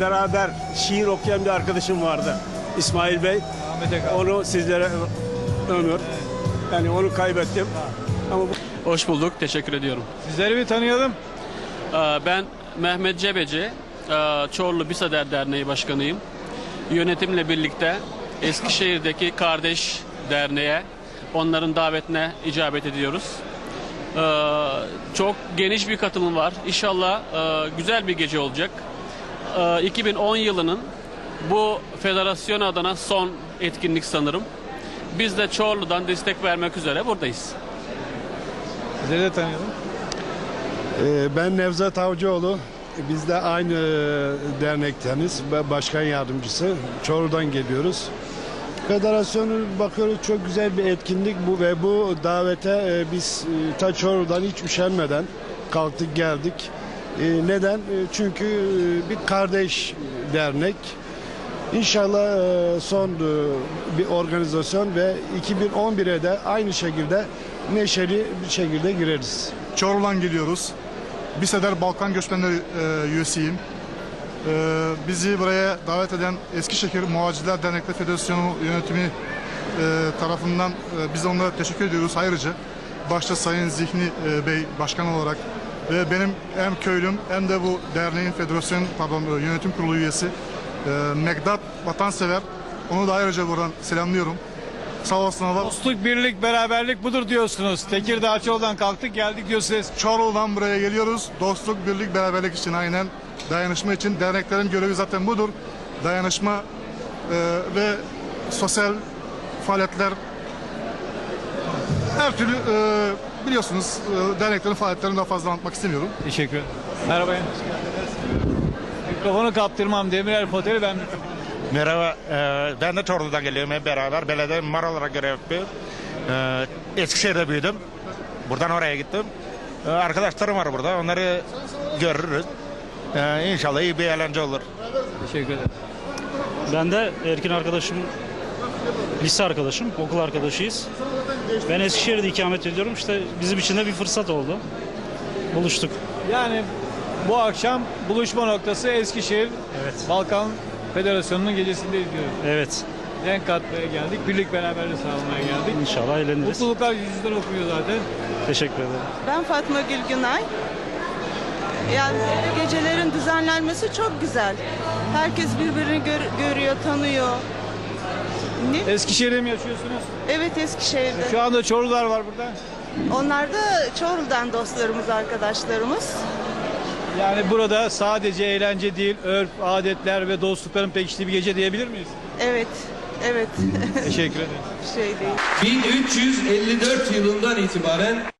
beraber şiir okuyan bir arkadaşım vardı. İsmail Bey. Ahmet Eka. Onu sizlere ömür. Yani onu kaybettim. Ama bu Hoş bulduk, teşekkür ediyorum. Sizleri bir tanıyalım. Ee, Ben Mehmet Cebeci, ee, Çorlu Bisader Derneği Başkanıyım. Yönetimle birlikte Eskişehir'deki Kardeş Derneğe, onların davetine icabet ediyoruz. Ee, Çok geniş bir katılım var. İnşallah ee, güzel bir gece olacak. Ee, 2010 yılının bu federasyon adına son etkinlik sanırım. Biz de Çorlu'dan destek vermek üzere buradayız. Sizleri de tanıyalım. Ee, Ben Nevzat Avcıoğlu. Biz de aynı e, dernekteniz. Başkan yardımcısı. Çorlu'dan geliyoruz. Federasyonu bakıyoruz çok güzel bir etkinlik bu ve bu davete e, biz e, ta Çorlu'dan hiç üşenmeden kalktık geldik. E, Neden? E, Çünkü e, bir kardeş dernek. İnşallah son bir organizasyon ve 2011'e de aynı şekilde neşeli bir şekilde gireriz. Çorlu'dan geliyoruz. Biseder Balkan Göçmenleri üyesiyim. Bizi buraya davet eden Eskişehir Muhacirler Dernekleri Federasyonu yönetimi tarafından biz onlara teşekkür ediyoruz ayrıca. Başta Sayın Zihni Bey başkan olarak ve benim hem köylüm hem de bu derneğin federasyon pardon e, yönetim kurulu üyesi e, Megdat Vatansever. Onu da ayrıca buradan selamlıyorum. Sağ olsun Allah. Dostluk, birlik, beraberlik budur diyorsunuz. Tekirdağ Çorlu'dan kalktık geldik diyorsunuz. Çorlu'dan buraya geliyoruz. Dostluk, birlik, beraberlik için aynen dayanışma için. Derneklerin görevi zaten budur. Dayanışma e, ve sosyal faaliyetler her türlü e, biliyorsunuz e, derneklerin faaliyetlerini daha fazla anlatmak istemiyorum. Teşekkür ederim. Merhaba. Mikrofonu kaptırmam. Demirel Poteri ben. Merhaba, e, ben de Çorlu'dan geliyorum hep beraber. Belediye mimar olarak görev yapıyorum. E, Eskişehir'de büyüdüm. Buradan oraya gittim. E, arkadaşlarım var burada, onları görürüz. E, inşallah iyi bir eğlence olur. Teşekkür ederim. Ben de Erkin arkadaşım, lise arkadaşım, okul arkadaşıyız. Ben Eskişehir'de ikamet ediyorum. İşte bizim için de bir fırsat oldu. Buluştuk. Yani bu akşam buluşma noktası Eskişehir Evet. Balkan Federasyonu'nun gecesindeyiz diyoruz. Evet. Renk katmaya geldik. Birlik beraberlik sağlamaya geldik. İnşallah eğleniriz. Mutluluklar yüzünden okuyor zaten. Teşekkür ederim. Ben Fatma Gül Günay. Yani gecelerin düzenlenmesi çok güzel. Herkes birbirini gör- görüyor, tanıyor. Ne? Eskişehir'de mi yaşıyorsunuz? Evet Eskişehir'de. Şu anda Çorlular var burada. Onlar da Çorlu'dan dostlarımız, arkadaşlarımız. Yani burada sadece eğlence değil, örf, adetler ve dostlukların pekiştiği bir gece diyebilir miyiz? Evet, evet. Teşekkür ederim. şey değil. 1354 yılından itibaren